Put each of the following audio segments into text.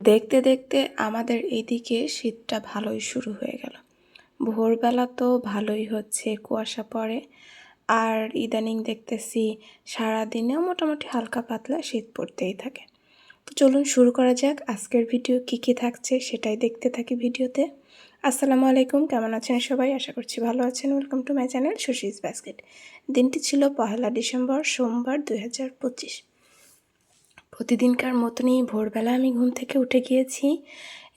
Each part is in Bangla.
দেখতে দেখতে আমাদের এদিকে শীতটা ভালোই শুরু হয়ে গেল। ভোরবেলা তো ভালোই হচ্ছে, কুয়াশা পড়ে। আর ইদানিং দেখতেছি সারাদিনেও মোটামুটি হালকা পাতলা শীত পড়তেই থাকে। তো চলুন শুরু করা যাক, আজকের ভিডিও কী কী থাকছে সেটাই দেখতে থাকি ভিডিওতে। আসসালামু আলাইকুম, কেমন আছেন সবাই? আশা করছি ভালো আছেন। Welcome to my channel Sushish basket দিনটি ছিল পহেলা ডিসেম্বর, সোমবার দুই হাজার পঁচিশ। প্রতিদিনকার মতনই ভোরবেলা আমি ঘুম থেকে উঠে গিয়েছি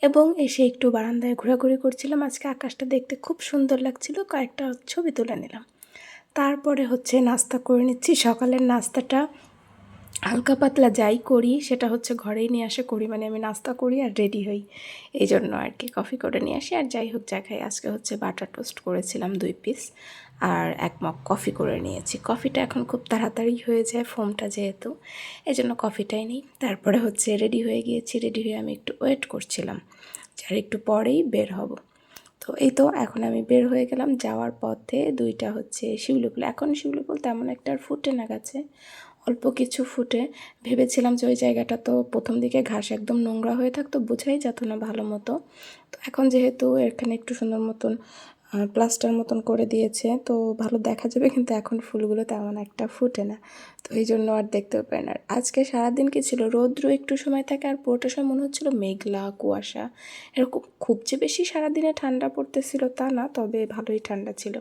এবং এসে একটু বারান্দায় ঘোরাঘুরি করছিলাম। আজকে আকাশটা দেখতে খুব সুন্দর লাগছিল, কয়েকটা ছবি তুলে নিলাম। তারপরে হচ্ছে নাস্তা করে নিচ্ছি। সকালের নাস্তাটা হালকা পাতলা যাই করি, সেটা হচ্ছে ঘরেই নিয়ে আসে করি মানে আমি নাস্তা করি আর রেডি হই। এই জন্য আর কি, কফি করে নিয়ে আসি। আর যাই হোক, যা খাই, আজকে হচ্ছে বাটার টোস্ট করেছিলাম দুই পিস আর এক মগ কফি করে নিয়েছি। কফিটা এখন খুব তাড়াতাড়ি হয়ে যায় ফোমটা যেহেতু এই জন্য কফিটাই নিই। তারপরে হচ্ছে রেডি হয়ে গিয়েছি, রেডি হয়ে আমি একটু ওয়েট করছিলাম আর একটু পরেই বের হব। তো এই তো এখন আমি বের হয়ে গেলাম। যাওয়ার পথে দুইটা হচ্ছে শিউলিপুল এখন শিউলিপুল তেমন একটা ফুটে না গেছে, অল্প কিছু ফুটে। ভেবেছিলাম যে ওই জায়গাটা তো প্রথম দিকে ঘাস একদম নোংরা হয়ে থাকতো, বোঝাই যেত না ভালো মতো। তো এখন যেহেতু এখানে একটু সুন্দর মতন প্লাস্টার মতন করে দিয়েছে। তো ভালো দেখা যাবে, কিন্তু এখন ফুলগুলো তেমন একটা ফুটে না। তো এই জন্য আর দেখতেও পাই না। আজকে সারাদিন কি ছিল? রৌদ্র একটু সময় থাকে আর পুরোটা সময় মনে হচ্ছিল মেঘলা, কুয়াশা। এরকম খুব যে বেশি সারাদিনে ঠান্ডা পড়তেছিল তা না, তবে ভালোই ঠান্ডা ছিল।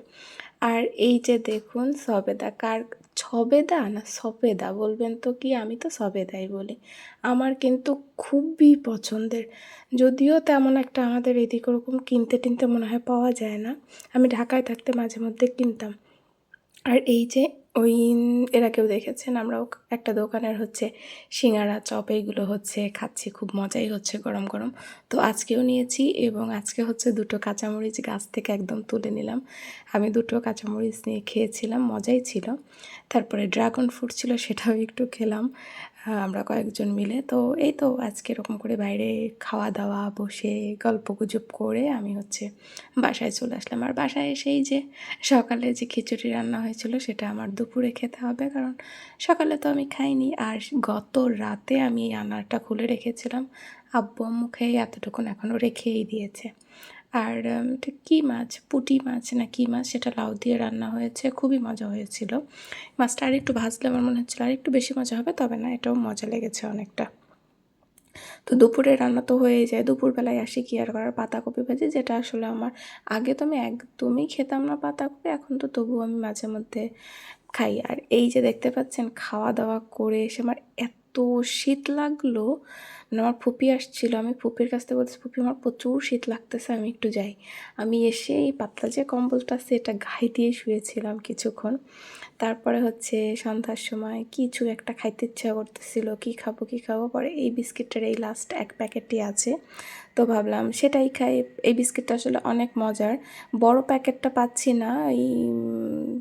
আর এই যে দেখুন সবেদা, কার ছবেদা না, সবেদা। বলবেন তো কি? আমি তো সবেদাই বলি। আমার কিন্তু খুবই পছন্দের। যদিও তেমন একটা আমাদের এদিক ওরকম কিনতে টিনতে মনে হয় পাওয়া যায় না। আমি ঢাকায় থাকতে মাঝে মধ্যে কিনতাম। আর এই যে ওই এরা কেউ দেখেছেন? আমরাও একটা দোকানের হচ্ছে সিঙ্গারা চপ, এইগুলো হচ্ছে খাচ্ছি, খুব মজাই হচ্ছে গরম গরম। তো আজকেও নিয়েছি এবং আজকে হচ্ছে দুটো কাঁচামরিচ গাছ থেকে একদম তুলে নিলাম। আমি দুটো কাঁচামরিচ নিয়ে খেয়েছিলাম, মজাই ছিল। তারপরে ড্রাগন ফ্রুট ছিল, সেটাও একটু খেলাম আমরা কয়েকজন মিলে। তো এই তো আজকে এরকম করে বাইরে খাওয়া দাওয়া বসে গল্প গুজব করে আমি হচ্ছে বাসায় চলে আসলাম। আর বাসায় এসেই যে সকালে যে খিচুড়ি রান্না হয়েছিল, সেটা আমার দুপুরে খেতে হবে, কারণ সকালে তো আমি খাইনি। আর গত রাতে আমি এই আনারটা খুলে রেখেছিলাম। আব্বু আম্মু খেয়ে এতটুকুন এখনও রেখেই দিয়েছে। আর কী মাছ? পুঁটি মাছ না কী মাছ? সেটা লাউ দিয়ে রান্না হয়েছে। খুবই মজা হয়েছিল। মাছটা আর একটু ভাজলে আমার মনে হচ্ছিল আর একটু বেশি মজা হবে, তবে না, এটাও মজা লেগেছে অনেকটা। তো দুপুরে রান্না তো হয়ে যায়। দুপুরবেলায় আসি কি আর করার? পাতাকপি ভাজি, যেটা আসলে আমার, আগে তো আমি একদমই খেতাম না পাতাকপি, এখন তো তবু আমি মাঝে মধ্যে খাই। আর এই যে দেখতে পাচ্ছেন খাওয়া দাওয়া করে এসে আমার এত শীত লাগল মানে আমার ফুপি আসছিল, আমি ফুপির কাছ থেকে বলছি ফুপি, আমার প্রচুর শীত লাগতেছে, আমি একটু যাই। আমি এসে এই পাতলা যে কম্বলটা আছে, এটা গায়ে দিয়ে শুয়েছিলাম কিছুক্ষণ। তারপরে হচ্ছে সন্ধ্যার সময় কিছু একটা খাইতে ইচ্ছা করতেছিল, কি খাব কি খাব? পরে এই বিস্কিটটার এই লাস্ট এক প্যাকেটটি আছে। তো ভাবলাম সেটাই খাই। এই বিস্কিটটা আসলে অনেক মজার। বড় প্যাকেটটা পাচ্ছি না, এই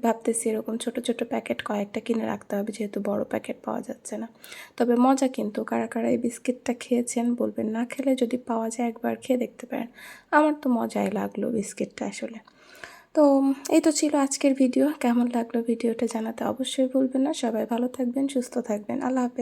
ভাবতেছি এরকম ছোট ছোট প্যাকেট কয়েকটা কিনে রাখতে হবে, যেহেতু বড় প্যাকেট পাওয়া যাচ্ছে না। তবে মজা কিন্তু। কারা কারা এই বিস্কিটটা খেয়েছেন বলবেন না খেলে যদি পাওয়া যায় একবার খেয়ে দেখতে পারেন। আমার তো মজাই লাগল বিস্কিটটা আসলে। তো এই তো ছিল আজকের ভিডিও। কেমন লাগল ভিডিওটা জানাতে অবশ্যই ভুলবেন না। সবাই ভালো থাকবেন, সুস্থ থাকবেন। আল্লাহ হাফেজ।